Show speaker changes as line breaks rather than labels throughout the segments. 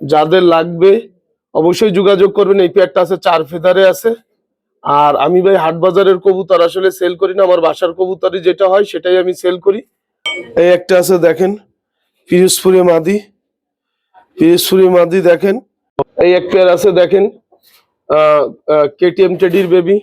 যাদের লাগবে অবশ্যই যোগাযোগ করবেন। এই পেয়ারটা আছে চার ফেদারে আছে। আর আমি ভাই হাট বাজারের কবুতর, আসলে সেল করি না, আমার বাসার কবুতরই যেটা হয় সেটাই আমি সেল করি। এই একটা আছে দেখেন, পিরোজপুরি মাদি। পিরোজপুরি মাদি দেখেন। এই এক পেয়ার আছে দেখেন কেটিএম টেডির বেবি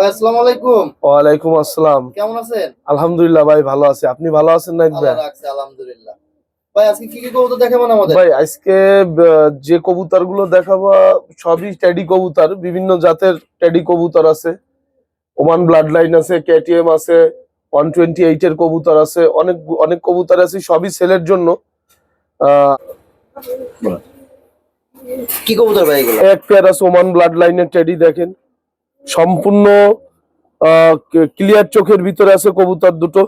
ভাই আসসালামু আলাইকুম।
আসসালাম।
কেমন আছেন?
আলহামদুলিল্লাহ ভাই ভালো আছি। আপনি ভালো আছেন না
আলহামদুলিল্লাহ। ভাই আজকে কি কি কবুতর দেখাবেন আমাদের?
ভাই আজকে যে কবুতরগুলো দেখাবো সবই টেডি কবুতর বিভিন্ন জাতের টেডি কবুতর আছে। ওমান ব্লাড লাইন আছে কেটিএম আছে ওয়ান টোয়েন্টি এইট এর কবুতর আছে অনেক অনেক কবুতর আছে সবই সেলের জন্য।
কি কবুতর ভাই এগুলো?
এক পেয়ার আছে ওমান ব্লাড লাইনের টেডি দেখেন। সম্পূর্ণ ক্লিয়ার চোখের ভিতরে আছে কবুতর দুটো।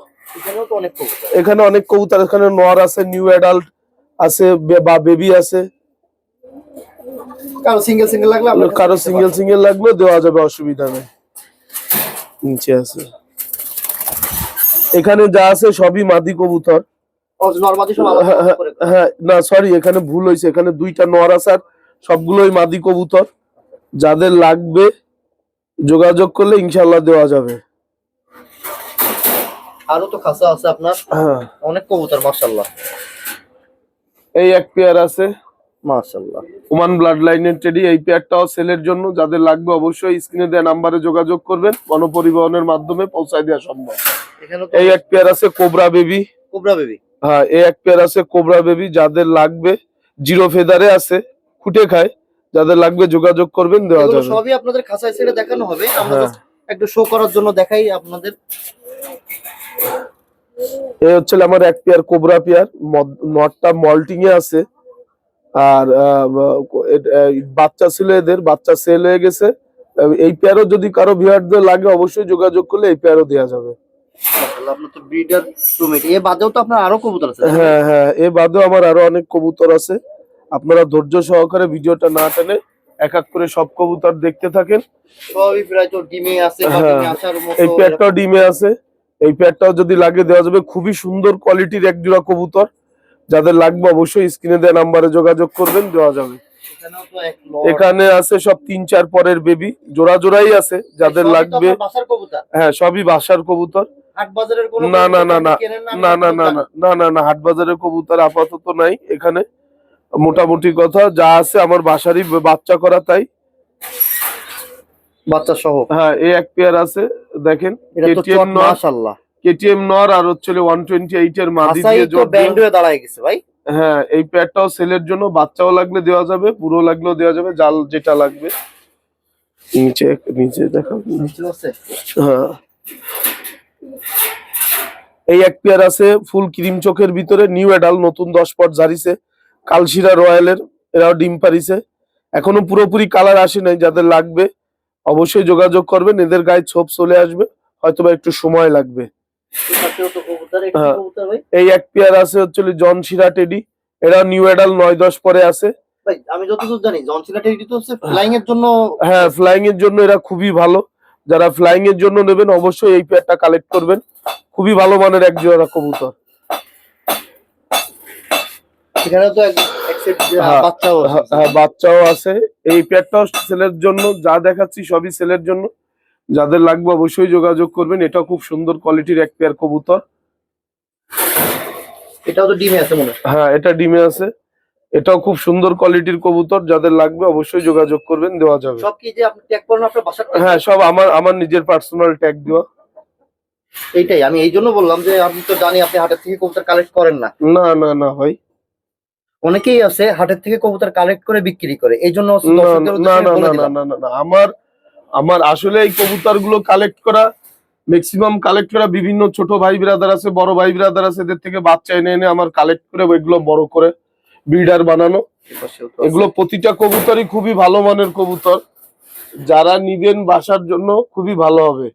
অনেক
এখানে অনেক কবুতর এখানে নর আছে নিউ অ্যাডাল্ট আছে বা বেবি আছে।
কারও সিঙ্গেল সিঙ্গেল লাগলে কারও
সিঙ্গেল সিঙ্গেল দেওয়া যাবে অসুবিধা নেই। নিচে আছে। এখানে যা আছে সবই মাদি কবুতর। হ্যাঁ,
করা।
হ্যাঁ না সরি এখানে ভুল হয়েছে। এখানে দুইটা নর আছে আর সবগুলোই মাদি কবুতর। যাদের লাগবে যোগাযোগ করলে ইনশাল্লাহ দেওয়া যাবে।
আরও তো খাসা আছে আপনার।
হ্যাঁ।
অনেক কবুতর মাশাআল্লাহ।
এই এক পেয়ার আছে।
মাশাআল্লাহ।
ওমান ব্লাড লাইনের টেডি এই পেয়ারটাও সেলের জন্য। যাদের লাগবে অবশ্যই স্ক্রিনে দেওয়া নাম্বারে যোগাযোগ করবেন। গণপরিবহনের মাধ্যমে পৌঁছায় দেওয়া সম্ভব। এই এক পেয়ার আছে কোবরা বেবি।
Cobra baby?
হ্যাঁ এই এক পেয়ার আছে কোবরা বেবি। যাদের লাগবে জিরো ফেদারে আছে খুঁটে খায়। যাদের লাগবে যোগাযোগ করবেন দেওয়া যাবে।
সবই আপনাদের খাসায় ছেড়ে দেখানো হবে। আমরা
হ্যাঁ।
একটু শো করার জন্য দেখাই আপনাদের।
এই হচ্ছে আমার এক পেয়ার কোবরা পেয়ার নটটা মল্টিং এ আছে। আর বাচ্চা ছিল এদের বাচ্চা সেল হয়ে গেছে। এই পেয়ারও যদি কারও ভিয়ারদের লাগে অবশ্যই যোগাযোগ করলে এই পেয়ারও দেওয়া যাবে।
এ বাদেও তো আপনার আরও কবুতর আছে।
হ্যাঁ হ্যাঁ এ বাদেও আমার আরও অনেক কবুতর আছে। আপনারা ধৈর্য সহকারে ভিডিওটা না টেনে এক এক করে সব কবুতর দেখতে থাকেন।
সবই প্রায় তো ডিমে আছে
হ্যাঁ, এই পেয়ারটাও ডিমে আছে। এই পেয়ারটাও যদি লাগে দেওয়া যাবে খুবই সুন্দর কোয়ালিটির এক জোড়া কবুতর। যাদের লাগবে অবশ্যই স্ক্রিনে দেওয়া নাম্বারে যোগাযোগ করবেন দেওয়া যাবে। এখানে আছে সব তিন চার পরের বেবি জোড়া জোড়াই আছে যাদের লাগবে হ্যাঁ সবই বাসার কবুতর। না না না না না না না না না না না হাট বাজারের কবুতর আপাতত নাই এখানে। মোটামুটি কথা যা আছে আমার বাসারই বাচ্চা করা তাই।
বাচ্চা সহ।
হ্যাঁ এই এক পেয়ার আছে দেখেন। কেটিএম
মাশাআল্লাহ।
কেটিএম নর আর হচ্ছে ওয়ান টোয়েন্টি এইট এর মাদি দিয়ে জোর
ব্যান্ড হয়ে দাঁড়ায় গেছে ভাই।
হ্যাঁ এই পেয়ারটাও সেলের জন্য বাচ্চাও লাগলে দেওয়া যাবে পুরো লাগলেও দেওয়া যাবে জাল যেটা লাগবে। নিচে নিচে দেখো হ্যাঁ। এই এক পেয়ার আছে ফুল ক্রিম চোখের ভিতরে নিউ এডাল নতুন দশ পট জারিছে। কালশিরা রয়্যালের এরাও ডিম পারিছে। এখনও পুরোপুরি কালার আসে নাই যাদের লাগবে অবশ্যই যোগাযোগ করবেন এদের গায়ে ছোপ চলে আসবে হয়তোবা একটু সময় লাগবে।
এই
হ্যাঁ। এই এক পেয়ার আছে হচ্ছে জন শিরা টেডি এরা নিউ এডাল নয় দশ পরে আছে।
আমি যতদূর জানি তো ফ্লাইং এর জন্য
হ্যাঁ ফ্লাইং এর জন্য এরা খুবই ভালো। যারা ফ্লাইং এর জন্য নেবেন অবশ্যই এই পেয়ারটা কালেক্ট করবেন। খুবই ভালো মানের এক জোড়া কবুতর
এখানে তো এক এক সেট
হ্যাঁ,
বাচ্চাও আছে।
হ্যাঁ, হ্যাঁ, বাচ্চাও আছে। এই পেয়ারটাও সেলের জন্য যা দেখাচ্ছি সবই সেলের জন্য। যাদের লাগবে অবশ্যই যোগাযোগ করবেন। এটা খুব সুন্দর কোয়ালিটির এক পেয়ার কবুতর।
এটাও তো ডিমে আছে মনে হ্যাঁ।
এটা ডিমে আছে। এটাও খুব সুন্দর কোয়ালিটির কবুতর। যাদের লাগবে অবশ্যই যোগাযোগ করবেন দেওয়া যাবে।
সব কি যে আপনি ট্যাগ করেন আপনার বাসার
হ্যাঁ সব আমার আমার নিজের পার্সোনাল ট্যাগ দেওয়া।
এইটাই আমি এই জন্য বললাম যে আমি তো জানি আপনি হাটের থেকে কবুতর কালেক্ট করেন না।
না না না ভাই।
অনেকেই আছে হাটের থেকে কবুতর কালেক্ট করে বিক্রি করে। এই জন্য
না না না না না আমার আমার আসলে এই কবুতরগুলো কালেক্ট করা ম্যাক্সিমাম কালেক্ট করা বিভিন্ন ছোট ভাই ব্রাদার আছে বড় ভাই ব্রাদার আছে এদের থেকে বাচ্চা এনে এনে আমার কালেক্ট করে ওইগুলো বড় করে ব্রিডার বানানো। এগুলো প্রতিটা কবুতরই খুবই ভালো মানের কবুতর। যারা নিবেন বাসার জন্য খুবই ভালো হবে।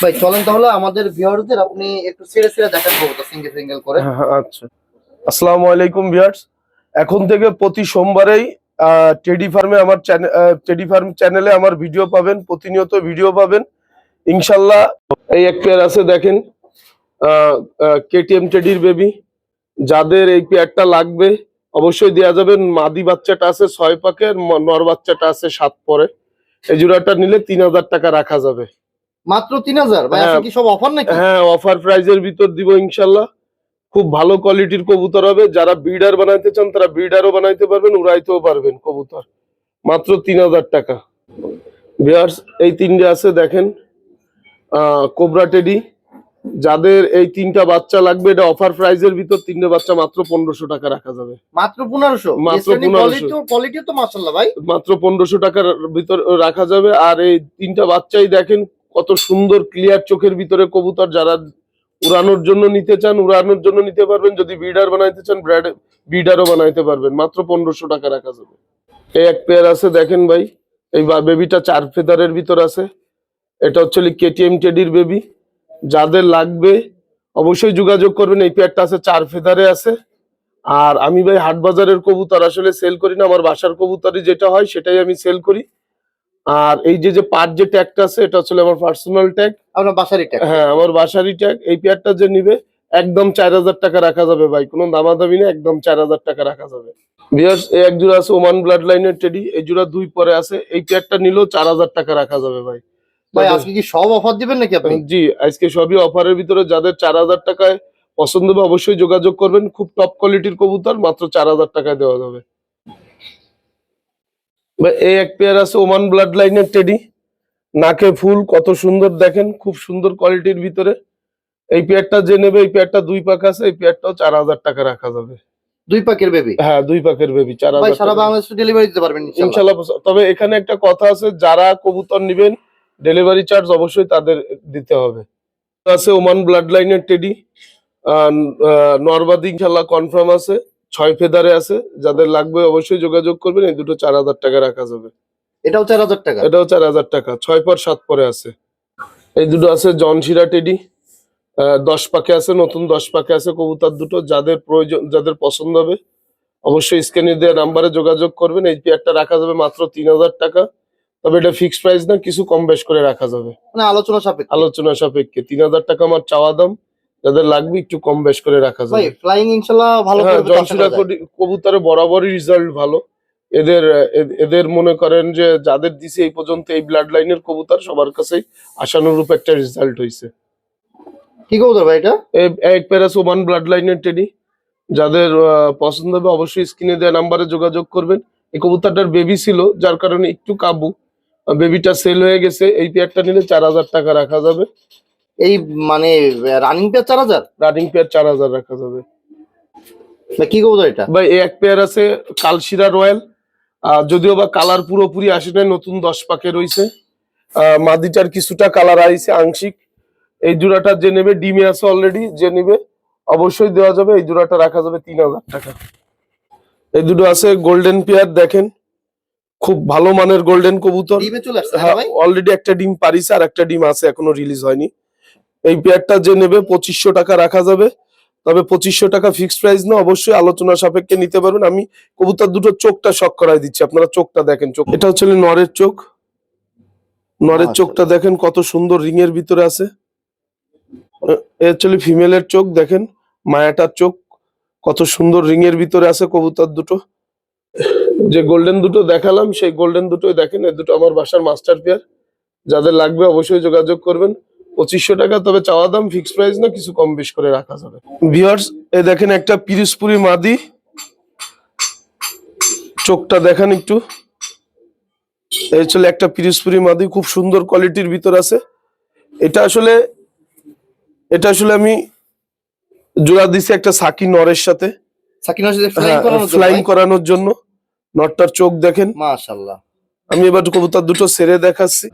ভাই চলেন তাহলে আমাদের ভিউয়ারদের আপনি একটু ছেড়ে ছেড়ে দেখান কবুতর সিঙ্গেল সিঙ্গেল করে।
হ্যাঁ, হ্যাঁ, আচ্ছা। আসসালামু আলাইকুম ভিউয়ার্স। এখন থেকে প্রতি সোমবারেই টেডি ফার্মে আমার টেডি ফার্ম চ্যানেলে আমার ভিডিও পাবেন প্রতিনিয়ত ভিডিও পাবেন। ইনশাল্লাহ এই এক পেয়ার আছে দেখেন কেটিএম টেডির বেবি যাদের এই পেয়ারটা লাগবে অবশ্যই দেওয়া যাবে। মাদি বাচ্চাটা আছে ছয় পাকের ম- নর বাচ্চাটা আছে সাত পরে এই জোড়াটা নিলে তিন হাজার টাকা রাখা যাবে।
মাত্র তিন হাজার?
হ্যাঁ।
অফার
হ্যাঁ অফার প্রাইজের ভিতর দিব ইনশাল্লাহ। খুব ভালো কোয়ালিটির কবুতর হবে। যারা ব্রিডার বানাইতে চান তারা ব্রিডারও বানাইতে পারবেন উড়াইতেও পারবেন কবুতর। মাত্র তিন হাজার টাকা। বিয়ার্স এই তিনটে আছে দেখেন। Cobra teddy. যাদের এই তিনটা বাচ্চা লাগবে এটা অফার প্রাইজের ভিতর তিনটে বাচ্চা মাত্র পনেরোশো টাকা রাখা যাবে।
মাত্র পনেরোশো?
মাত্র
কোয়ালিটি
1500
কোয়ালিটি তো মাসাল্লাহ ভাই।
মাত্র পনেরোশো টাকার ভিতর রাখা যাবে। আর এই তিনটা বাচ্চাই দেখেন কত সুন্দর ক্লিয়ার চোখের ভিতরে কবুতর। যারা উড়ানোর জন্য নিতে চান, উড়ানোর জন্য নিতে পারবেন। যদি বিডার বানাইতে চান, ব্র্যাড, বিডারও বানাইতে পারবেন। মাত্র পনেরোশো টাকা রাখা যাবে। এই এক পেয়ার আছে, দেখেন ভাই। এই বেবিটা চার ফেদারের ভিতর আছে। এটা হচ্ছে কেটিএম টেডির বেবি যাদের লাগবে, অবশ্যই যোগাযোগ করবেন। এই পেয়ারটা আছে, চার ফেদারে আছে। আর আমি ভাই হাট বাজারের কবুতর আসলে সেল করি না। আমার বাসার কবুতরই যেটা হয়, সেটাই আমি সেল করি। আর এই যে যে পার্ট যে ট্যাগটা আছে এটা হচ্ছে আমার পার্সোনাল ট্যাগ
আপনার বাসারি টাকা
হ্যাঁ আমার বাসারি ট্যাগ এই পেয়ারটা যে নিবে একদম চার হাজার টাকা রাখা যাবে ভাই। কোনো দামাদামি না একদম চার হাজার টাকা রাখা যাবে। বিয়ার্স এই এক জোড়া আছে ওমান ব্লাড লাইনের টেডি এই জোড়া দুই পরে আছে। এই পেয়ারটা নিলেও চার হাজার টাকা রাখা যাবে ভাই।
ভাই আজকে কি সব অফার দিবেন নাকি আপনি?
জি আজকে সবই অফারের ভিতরে যাদের চার হাজার টাকায় পছন্দ হবে অবশ্যই যোগাযোগ করবেন। খুব টপ কোয়ালিটির কবুতর মাত্র চার হাজার টাকায় দেওয়া যাবে। এই এক পেয়ার আছে ওমান ব্লাড লাইনের টেডি নাকে ফুল কত সুন্দর দেখেন খুব সুন্দর কোয়ালিটির ভিতরে। এই পেয়ারটা যে নেবে এই পেয়ারটা দুই পাক আছে এই পেয়ারটাও চার হাজার টাকা রাখা যাবে।
দুই পাকের বেবি
হ্যাঁ দুই পাকের বেবি চার
সারা
হাজার
বাংলাদেশ ডেলিভারি দিতে পারবেন ইনশাআল্লাহ।
তবে এখানে একটা কথা আছে যারা কবুতর নেবেন ডেলিভারি চার্জ অবশ্যই তাদের দিতে হবে। আছে ওমান ব্লাড লাইনের টেডি নরবাদি ইনশাল্লাহ কনফার্ম আছে। ছয় ফেদারে আছে যাদের লাগবে অবশ্যই যোগাযোগ করবেন এই দুটো চার হাজার টাকা রাখা যাবে
এটাও চার হাজার টাকা?
এটাও চার হাজার টাকা ছয় পর সাত পরে আছে। এই দুটো আছে জনশিরা টেডি দশ পাকে আছে নতুন দশ পাকে আছে কবুতর দুটো যাদের প্রয়োজন যাদের পছন্দ হবে অবশ্যই স্ক্যানে দেওয়া নাম্বারে যোগাযোগ করবেন এই পেয়ারটা রাখা যাবে মাত্র তিন হাজার টাকা। তবে এটা ফিক্সড প্রাইস না কিছু কম বেশ করে রাখা যাবে।
মানে আলোচনা সাপেক্ষে।
আলোচনা সাপেক্ষে তিন হাজার টাকা আমার চাওয়া দাম। যাদের লাগবে একটু কম বেশ করে রাখা যাবে।
ফ্লাইং ইনশাআল্লাহ ভালো
হ্যাঁ। কবুতরে বরাবরই রেজাল্ট ভালো। এদের এদের মনে করেন যে যাদের দিছে এই পর্যন্ত এই ব্লাড লাইনের কবুতর সবার কাছেই আশানুরূপ একটা রেজাল্ট হয়েছে
কি কবুতর ভাই এটা?
এক প্যারাস ওমান ব্লাড লাইনের টেডি যাদের পছন্দ হবে অবশ্যই স্ক্রিনে দেওয়া নাম্বারে যোগাযোগ করবেন। এই কবুতরটার বেবি ছিল যার কারণে একটু কাবু। বেবিটা সেল হয়ে গেছে এই পেয়ারটা নিলে চার হাজার টাকা রাখা যাবে।
এই মানে রানিং পেয়ার চার হাজার?
রানিং পেয়ার চার হাজার রাখা যাবে।
কি কবুতর এটা?
ভাই এই এক পেয়ার আছে কালশিরা রয়্যাল। যদিও বা কালার পুরোপুরি আসে নাই নতুন দশ পাকে রয়েছে মাদিটার কিছুটা কালার আইছে আংশিক। এই জোড়াটা যে নেবে ডিমে আছে অলরেডি যে নেবে অবশ্যই দেওয়া যাবে। এই জোড়াটা রাখা যাবে তিন হাজার টাকা। এই দুটো আছে গোল্ডেন পেয়ার দেখেন। খুব ভালো মানের গোল্ডেন কবুতর।
চলে আসছে
হ্যাঁ অলরেডি একটা ডিম পারিছে আর একটা ডিম আছে এখনও রিলিজ হয়নি। এই পেয়ারটা যে নেবে পঁচিশশো টাকা রাখা যাবে। তবে পঁচিশশো টাকা ফিক্সড প্রাইস না অবশ্যই আলোচনা সাপেক্ষে নিতে পারবেন। আমি কবুতর দুটো চোখটা শখ করাই দিচ্ছি আপনারা চোখটা দেখেন চোখ এটা হচ্ছে নরের চোখ। নরের চোখটা দেখেন কত সুন্দর রিং এর ভিতরে আছে। এ হচ্ছে ফিমেলের চোখ দেখেন মায়াটার চোখ কত সুন্দর রিং এর ভিতরে আছে কবুতর দুটো। যে গোল্ডেন দুটো দেখালাম সেই গোল্ডেন দুটোই দেখেন এই দুটো আমার বাসার মাস্টার পেয়ার যাদের লাগবে অবশ্যই যোগাযোগ করবেন। পঁচিশশো টাকা তবে চাওয়া দাম ফিক্সড প্রাইস না কিছু কম বেশ করে রাখা যাবে। ভিউয়ার্স এ দেখেন একটা পিরিসপুরি মাদি। চোখটা দেখেন একটু। এই চলে একটা পিরিসপুরি মাদি খুব সুন্দর কোয়ালিটির ভিতর আছে। এটা আসলে এটা আসলে আমি জোড়া দিছি একটা সাকি নরের সাথে।
সাকিনা সাথে ফ্লাইং
হ্যাঁ,
করানোর জন্য
ফ্লাইং করানোর জন্য। নটটার চোখ দেখেন।
মাশাআল্লাহ।
আমি এবার কবুতর দুটো সেরে দেখাচ্ছি।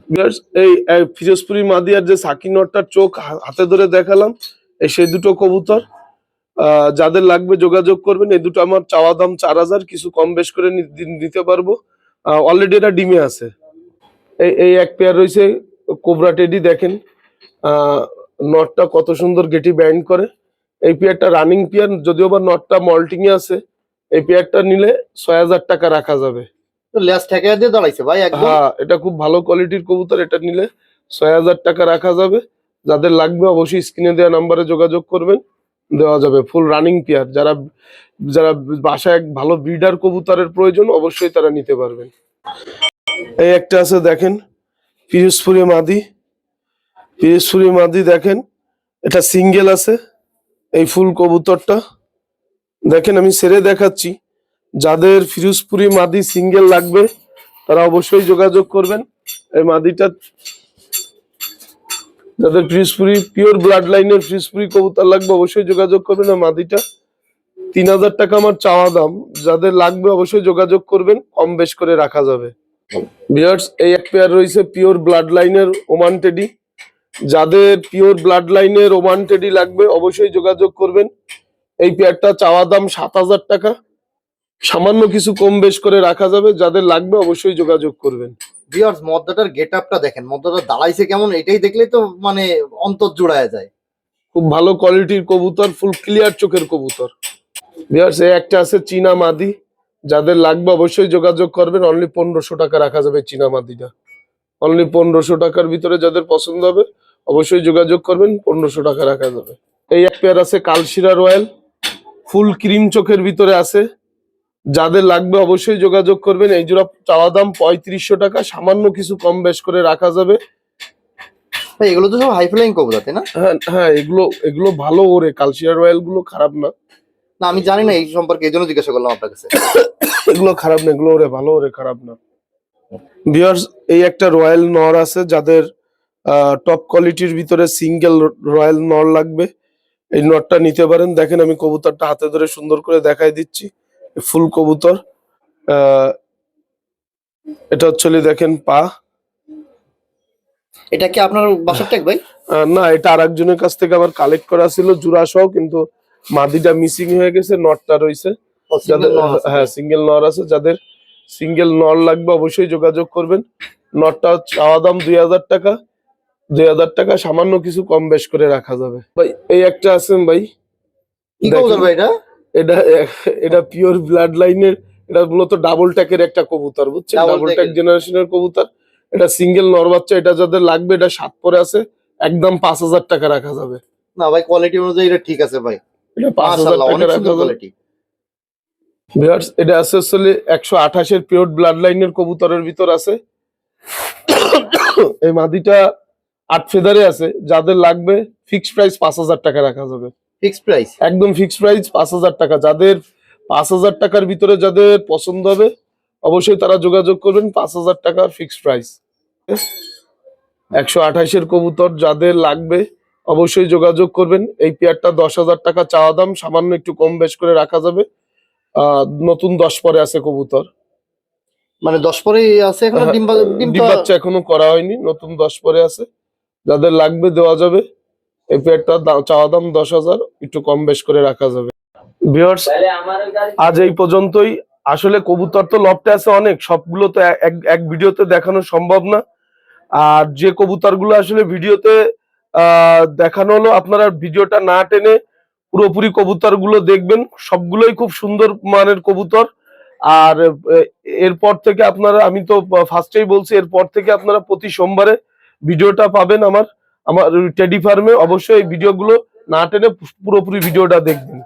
এই ফিরোজপুরি মাদিয়ার যে সাকি নটটার চোখ হাতে ধরে দেখালাম, এই সেই দুটো কবুতর। যাদের লাগবে যোগাযোগ করবেন, এই দুটো আমার চাওয়া দাম চার হাজার, কিছু কম বেশ করে নি- দি- দিতে পারব। অলরেডি এটা ডিমে আছে। এই এই এক পেয়ার রয়েছে, কোবরা টেডি দেখেন। নটটা কত সুন্দর গেটি ব্যান্ড করে। এই পেয়ারটা রানিং পেয়ার যদিও বা নটটা মল্টিং এ আছে, এই পেয়ারটা নিলে ছয় হাজার টাকা রাখা যাবে।
তো লেস ঠেকায় দিয়ে ভাই
হ্যাঁ এটা খুব ভালো কোয়ালিটির কবুতর, এটা নিলে ছয় হাজার টাকা রাখা যাবে। যাদের লাগবে অবশ্যই দেওয়া নাম্বারে যোগাযোগ করবেন, দেওয়া যাবে ফুল রানিং পেয়ার যারা যারা বাসায় এক ভালো ব্রিডার কবুতরের প্রয়োজন, অবশ্যই তারা নিতে পারবেন। এই একটা আছে দেখেন পিরোজপুরি মাদি পিরোজপুরি মাদি দেখেন, এটা সিঙ্গেল আছে, এই ফুল কবুতরটা। দেখেন আমি সেরে দেখাচ্ছি। যাদের ফিরোজপুরি মাদি সিঙ্গেল লাগবে, তারা অবশ্যই যোগাযোগ করবেন। এই মাদিটা যাদের ফিরোজপুরি, পিওর ব্লাড লাইনের ফিরোজপুরি কবুতর লাগবে, অবশ্যই যোগাযোগ করবেন। আর মাদিটা তিন হাজার টাকা আমার চাওয়া দাম। যাদের লাগবে, অবশ্যই যোগাযোগ করবেন। কম বেশ করে রাখা যাবে। এই এক পেয়ার রয়েছে পিওর ব্লাড লাইনের ওমান টেডি। যাদের পিওর ব্লাড লাইনের ওমান টেডি লাগবে, অবশ্যই যোগাযোগ করবেন। এই পেয়ারটা চাওয়া দাম সাত হাজার টাকা। সামান্য কিছু কম বেশ করে রাখা যাবে যাদের লাগবে অবশ্যই যোগাযোগ করবেন।
ভিউয়ার্স মদ্দাটার গেট আপটা দেখেন মদ্দাটা দাঁড়াইছে কেমন এটাই দেখলেই তো মানে অন্তর জোড়ায় যায়।
খুব ভালো কোয়ালিটির কবুতর ফুল ক্লিয়ার চোখের কবুতর। বিয়ার্স এই একটা আছে চীনা মাদি। যাদের লাগবে অবশ্যই যোগাযোগ করবেন অনলি পনেরোশো টাকা রাখা যাবে চীনা মাদিটা। অনলি পনেরোশো টাকার ভিতরে যাদের পছন্দ হবে অবশ্যই যোগাযোগ করবেন পনেরোশো টাকা রাখা যাবে। এই এক পেয়ার আছে কালশিরা রয়্যাল। ফুল ক্রিম চোখের ভিতরে আছে। যাদের লাগবে অবশ্যই যোগাযোগ করবেন। এই জোড়া চাওয়া দাম পঁয়ত্রিশশো টাকা সামান্য কিছু কম বেশ করে রাখা যাবে।
এগুলো তো সব হাই ফ্লাইং কবুতর তাই না?
হ্যাঁ হ্যাঁ এগুলো এগুলো ভালো ওরে। কালশিরা রয়্যালগুলো খারাপ না।
না আমি জানি না এই সম্পর্কে এই জন্য জিজ্ঞাসা করলাম আপনার কাছে।
এগুলো খারাপ না এগুলো ওরে ভালো ওরে খারাপ না। বিয়ার্স এই একটা রয়্যাল নর আছে যাদের টপ কোয়ালিটির ভিতরে সিঙ্গেল রয়্যাল নর লাগবে। এই নটটা নিতে পারেন। দেখেন আমি কবুতরটা হাতে ধরে সুন্দর করে দেখাই দিচ্ছি। ফুল কবুতর এটা হচ্ছে দেখেন পা।
এটা কি আপনার বাসার ট্যাগ ভাই?
না এটা আর একজনের কাছ থেকে আমার কালেক্ট করা ছিল জুড়া সহ কিন্তু মাদিটা মিসিং হয়ে গেছে নটটা রয়েছে। যাদের। হ্যাঁ সিঙ্গেল নর আছে যাদের সিঙ্গেল নর লাগবে অবশ্যই যোগাযোগ করবেন। নটটা চাওয়া দাম দুই হাজার টাকা। দুই হাজার টাকা সামান্য কিছু কম বেশ করে রাখা যাবে। ভাই এই একটা আছেন ভাই
এটা?
এটা এটা পিওর ব্লাড লাইনের এটা মূলত ডাবল ট্যাকের একটা কবুতর বুঝছেন? ডাবল ট্যাক। জেনারেশনের কবুতর। এটা সিঙ্গেল নর বাচ্চা এটা যাদের লাগবে এটা সাত পরে আছে একদম পাঁচ হাজার টাকা রাখা যাবে।
না ভাই কোয়ালিটি অনুযায়ী এটা ঠিক আছে ভাই।
এটা পাঁচ হাজার টাকা রাখা
কোয়ালিটি
ভিউয়ার্স এটা আছে আসলে একশো আঠাশের পিওর ব্লাড লাইনের কবুতরের ভিতর আছে। এই মাদিটা আট ফেদারে আছে। যাদের লাগবে ফিক্সড প্রাইস পাঁচ হাজার টাকা রাখা যাবে।
Fixed price?
একদম ফিক্সড প্রাইস পাঁচ হাজার টাকা। যাদের পাঁচ হাজার টাকার ভিতরে যাদের পছন্দ হবে অবশ্যই তারা যোগাযোগ করবেন পাঁচ হাজার টাকার ফিক্সড প্রাইস। একশো আঠাশের কবুতর যাদের লাগবে অবশ্যই যোগাযোগ করবেন। এই পেয়ারটা দশ হাজার টাকা চাওয়া দাম সামান্য একটু কম বেশ করে রাখা যাবে। নতুন দশ পরে আছে কবুতর।
মানে দশ পরে আছে এখন? ডিম ডিম
ডিম বাচ্চা এখনও করা হয়নি নতুন দশ পরে আছে। যাদের লাগবে দেওয়া যাবে। এই পেয়ারটার চাওয়া দাম দশ হাজার, একটু কম বেশ করে রাখা যাবে। ভিউয়ার্স আজ এই পর্যন্তই। আসলে কবুতর তো লফটে আছে অনেক, সবগুলো তো এক- ভিডিওতে দেখানো সম্ভব না। আর যে কবুতরগুলো আসলে ভিডিওতে দেখানো হলো, আপনারা ভিডিওটা না টেনে পুরোপুরি কবুতরগুলো দেখবেন। সবগুলোই খুব সুন্দর মানের কবুতর। আর এরপর থেকে আপনারা, আমি তো ফার্স্টেই বলছি, এরপর থেকে আপনারা প্রতি সোমবারে ভিডিওটা পাবেন আমার। আমার টেডি ফার্মে অবশ্যই এই ভিডিওগুলো না টেনে পুরোপুরি ভিডিওটা দেখবেন।